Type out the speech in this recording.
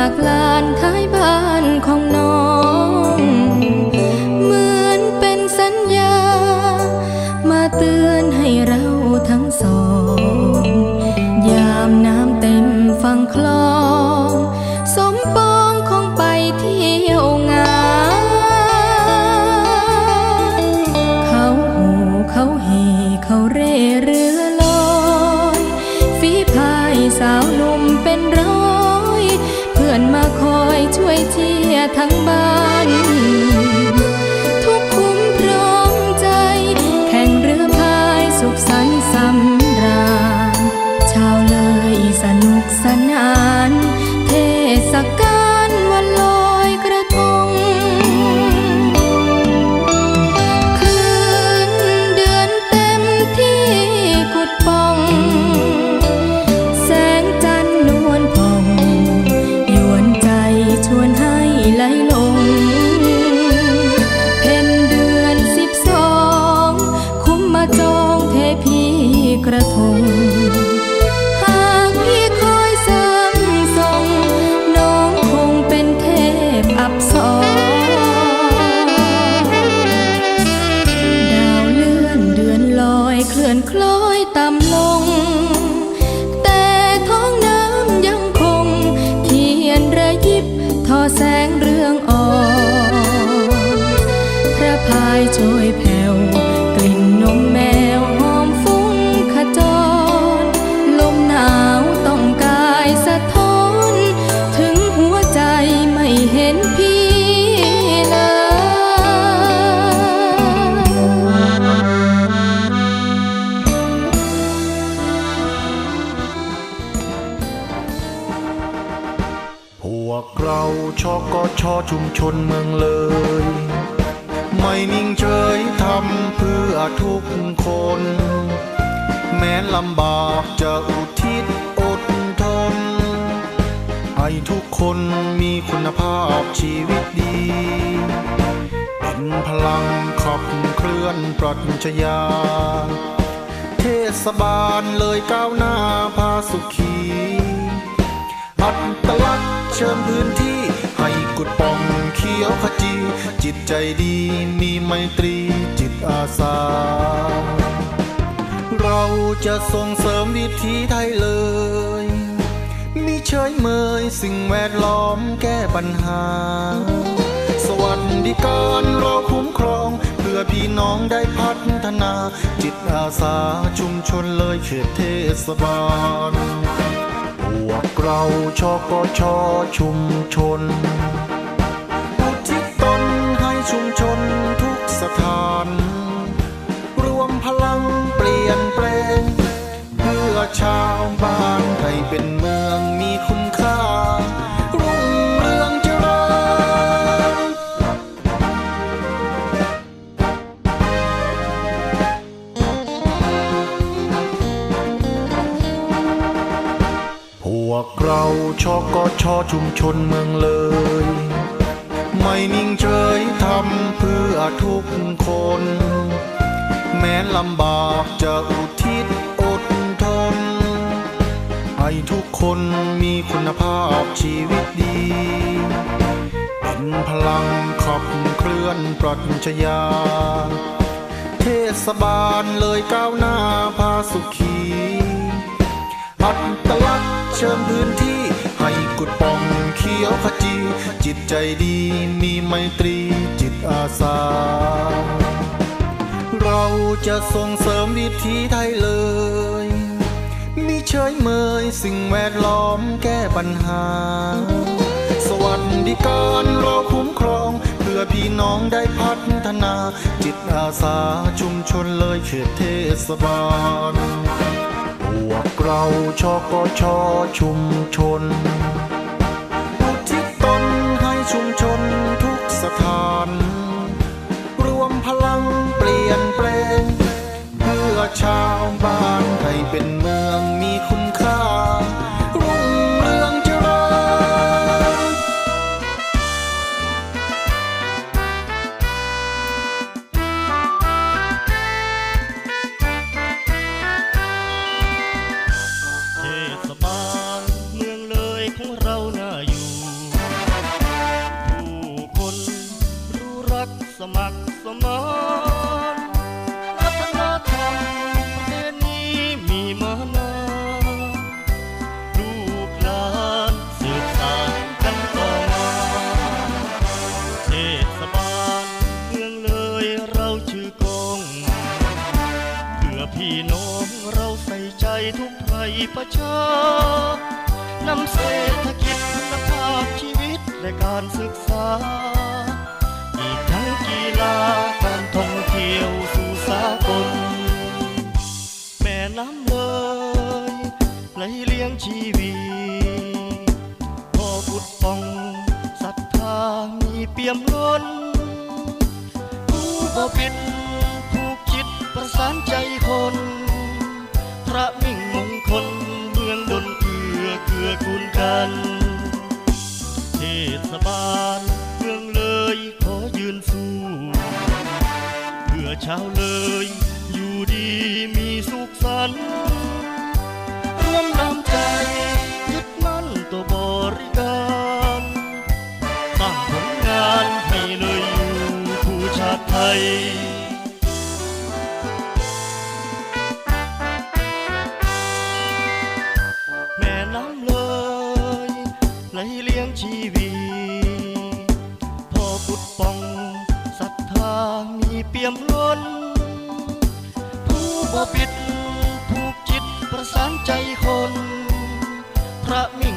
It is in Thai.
black light. ทั้งบ้าน ทุกคุ้มพร้อมใจ แข่งเรือพายสุขสันต์สำราญชาวเลยสนุกสนาน เทศ เรื่องอ่อนพระพายโจยแผ่ว ชนเมืองเลย ไม่นิ่งเฉยทำเพื่อทุกคน แม้ลำบากจะอุทิศอดทน ให้ทุกคนมีคุณภาพชีวิตดี เป็นพลังขับเคลื่อนปรัชญาเทศบาลเลยก้าวหน้าพาสุขี อัตลักษณ์เชิญพื้นที่ ให้กุดป่องเขียวขจี จิตใจดีมีไมตรีจิตอาสา เราจะส่งเสริมวิถีไทยเลยมีเฉยเมยสิ่งแวดล้อมแก้ปัญหา สวัสดิการเราคุ้มครอง เพื่อพี่น้องได้พัฒนา จิตอาสาชุมชนเลยเขตเทศบาล เราชอกชอชุมชนอุทิศตนให้ชุมชนทุกสถาน วกเราชกชอชุมชนเมืองเลย ไม่นิ่งเฉยทำเพื่อทุกคน แม้ลำบากจะอุทิศอดทน ให้ทุกคนมีคุณภาพชีวิตดี เป็นพลังขับเคลื่อนปรัชญา เทศบาลเลยก้าวหน้าพาสุขี อัตลักษณ์เชิญพื้นที่ ให้กุดป่องเขียวขจี จิตใจดีมีไมตรีจิตอาสา เราจะส่งเสริมวิถีไทยเลยมีเฉยเมยสิ่งแวดล้อมแก้ปัญหา สวัสดิการเราคุ้มครอง เพื่อพี่น้องได้พัฒนา จิตอาสาชุมชนเลยเขตเทศบาล เราชกชชุมชนอุทิศตนให้ชุมชนทุกสถาน รวมพลังเปลี่ยนแปลงเพื่อชา ปชนำเศรษฐกิจคุณภาพชีวิตและการศึกษา อีกทั้งกีฬาการท่องเที่ยวสู่สากล แม่น้ำเลยไหลเลี้ยงชีวีพ่อพุทธปองศรัทธามีเปี่ยมล้นผู้บ่ปิดผู้คิดประสานใจคนาวเลย อยู่ดีมีสุขสันต์ร่วมนำใจ ยึดมั่นตัวบริการสร้างผลงานให้เลยอยู่ผู้ชาติไทยแม่น้ำเลยไหลเลี้ยงชีวีพ่อพุทธปอง เปี่ยมล้น ผู้บ่ปิดผูกจิตประสานใจคน พระมิ่ง